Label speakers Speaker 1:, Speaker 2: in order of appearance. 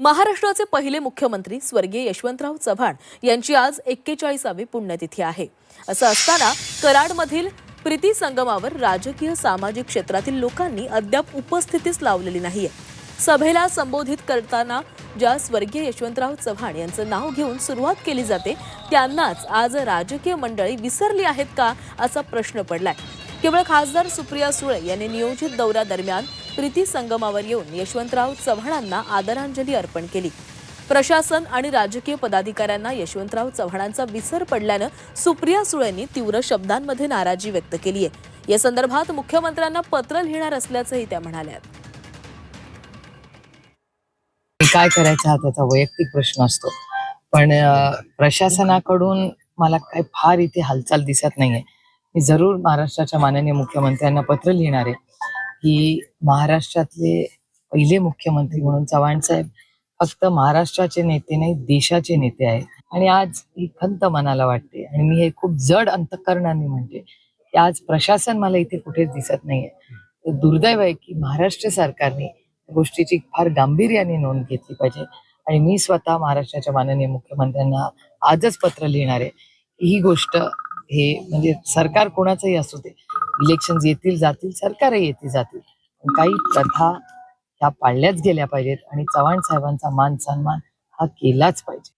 Speaker 1: महाराष्ट्राचे पहिले मुख्यमंत्री स्वर्गीय यशवंतराव चव्हाण यांची आज एक्केचाळीसावी पुण्यतिथी आहे. असं असताना कराडमधील प्रीती संगमावर राजकीय सामाजिक क्षेत्रातील लोकांनी अद्याप उपस्थितीच लावलेली नाहीये. सभेला संबोधित करताना ज्या स्वर्गीय यशवंतराव चव्हाण यांचं नाव घेऊन सुरुवात केली जाते त्यांनाच आज राजकीय मंडळी विसरली आहेत का असा प्रश्न पडलाय. केवळ खासदार सुप्रिया सुळे यांनी नियोजित दौऱ्यादरम्यान प्रीती संगमावर येऊन यशवंतराव चव्हाणांना आदरांजली अर्पण केली. प्रशासन आणि राजकीय पदाधिकाऱ्यांना यशवंतराव चव्हाणांचा विसर पडल्यानं सुप्रिया सुळेंनी तीव्र शब्दांमध्ये नाराजी व्यक्त केली आहे. या संदर्भात मुख्यमंत्र्यांना पत्र लिहिणार असल्याचंही त्या म्हणाल्या
Speaker 2: काय करायचा हा त्याचा वैयक्तिक प्रश्न असतो. पण प्रशासनाकडून मला काही फार इथे हालचाल दिसत नाहीये. मी जरूर महाराष्ट्राच्या माननीय मुख्यमंत्र्यांना पत्र लिहिणार आहे. की महाराष्ट्रातले पहिले मुख्यमंत्री म्हणून चव्हाण साहेब फक्त महाराष्ट्राचे नेते नाही देशाचे नेते आहेत. आणि आज ही खंत मनाला वाटते. आणि मी हे खूप जड अंतकरणाने म्हणते की आज प्रशासन मला इथे कुठेच दिसत नाहीये. तर दुर्दैव आहे की महाराष्ट्र सरकारने गोष्टीची फार गांभीर्याने नोंद घेतली पाहिजे. आणि मी स्वतः महाराष्ट्राच्या माननीय मुख्यमंत्र्यांना आजच पत्र लिहिणार आहे ही गोष्ट हे म्हणजे सरकार कोणाचंही असू दे इलेक्शन येतील जातील सरकारही येतील जातील. काही प्रथा ह्या पाळल्याच गेल्या पाहिजेत आणि चव्हाण साहेबांचा मान सन्मान हा केलाच पाहिजे.